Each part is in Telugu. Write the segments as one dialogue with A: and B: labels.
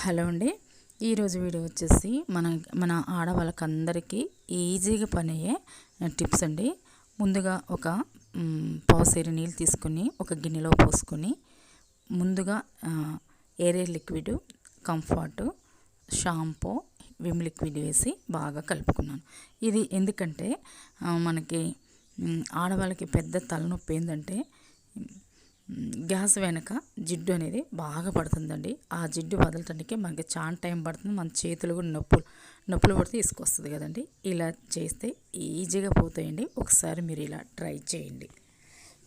A: హలో అండి. ఈరోజు వీడియో వచ్చేసి మన మన ఆడవాళ్ళకందరికీ ఈజీగా పని అయ్యే టిప్స్ అండి. ముందుగా ఒక పావుసేరు నీళ్ళు తీసుకొని ఒక గిన్నెలో పోసుకొని ముందుగా ఏరే liquid comfort shampoo Vim liquid వేసి బాగా కలుపుకున్నాను. ఇది ఎందుకంటే మనకి ఆడవాళ్ళకి పెద్ద తలనొప్పి ఏంటంటే గ్యాస్ వెనక జిడ్డు అనేది బాగా పడుతుందండి. ఆ జిడ్డు వదలటానికి మనకి చాలా టైం పడుతుంది. మన చేతులు కూడా నొప్పులు నొప్పులు పడితే తీసుకొస్తుంది కదండి. ఇలా చేస్తే ఈజీగా పోతాయండి. ఒకసారి మీరు ఇలా ట్రై చేయండి.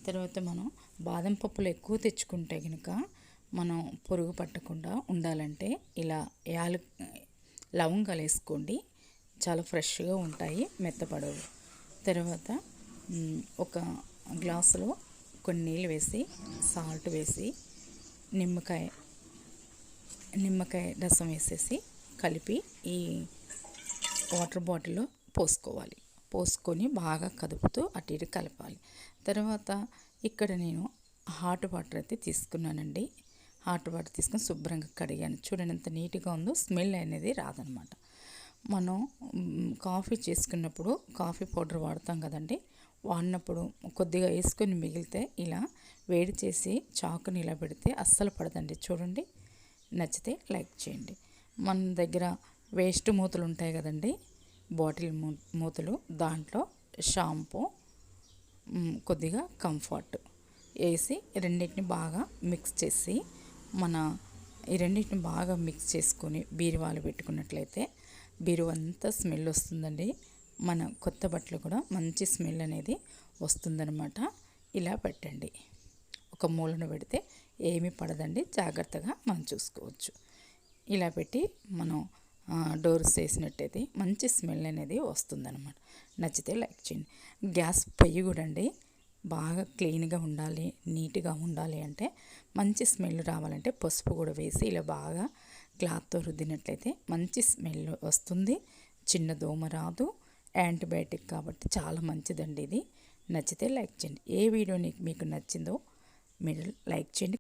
A: తర్వాత మనం బాదం పప్పులు ఎక్కువ తెచ్చుకుంటే కనుక మనం పురుగు పట్టకుండా ఉండాలంటే ఇలా యాలు లవంగాలు వేసుకోండి. చాలా ఫ్రెష్గా ఉంటాయి మెత్తపడవు. తర్వాత ఒక గ్లాసులో కొన్ని నీళ్ళు వేసి సాల్ట్ వేసి నిమ్మకాయ నిమ్మకాయ రసం వేసేసి కలిపి ఈ వాటర్ బాటిల్లో పోసుకోవాలి. పోసుకొని బాగా కదుపుతూ అటు ఇటు కలపాలి. తర్వాత ఇక్కడ నేను హాట్ వాటర్ అయితే తీసుకున్నానండి. హాట్ వాటర్ తీసుకొని శుభ్రంగా కడిగాను. చూడండి ఎంత నీట్గా ఉందో స్మెల్ అనేది రాదనమాట. మనం కాఫీ చేసుకున్నప్పుడు కాఫీ పౌడర్ వాడతాం కదండి వాడినప్పుడు కొద్దిగా వేసుకొని మిగిలితే ఇలా వేడి చేసి చాకుని ఇలా పెడితే అస్సలు పడదండి. చూడండి నచ్చితే లైక్ చేయండి. మన దగ్గర వేస్ట్ మూతలు ఉంటాయి కదండి బాటిల్ మూతలు దాంట్లో షాంపూ కొద్దిగా కంఫర్ట్ వేసి రెండింటిని బాగా మిక్స్ చేసి మన ఈ రెండింటిని బాగా మిక్స్ చేసుకొని బీరువాలు పెట్టుకున్నట్లయితే బీరువంతా స్మెల్ వస్తుందండి. మన కొత్త బట్టలు కూడా మంచి స్మెల్ అనేది వస్తుందనమాట ఇలా పెట్టండి. ఒక మూలను పెడితే ఏమీ పడదండి. జాగ్రత్తగా మనం చూసుకోవచ్చు. ఇలా పెట్టి మనం డోర్స్ వేసినట్టయితే మంచి స్మెల్ అనేది వస్తుందన్నమాట. నచ్చితే లైక్ చేయండి. గ్యాస్ పొయ్యి కూడా అండి బాగా క్లీన్గా ఉండాలి నీట్గా ఉండాలి అంటే మంచి స్మెల్ రావాలంటే పసుపు కూడా వేసి ఇలా బాగా క్లాత్తో రుద్దినట్లయితే మంచి స్మెల్ వస్తుంది. చిన్న దోమ రాదు. యాంటీబయాటిక్ కాబట్టి చాలా మంచిదండి ఇది. నచ్చితే లైక్ చేయండి. ఏ వీడియో మీకు నచ్చిందో మీరు లైక్ చేయండి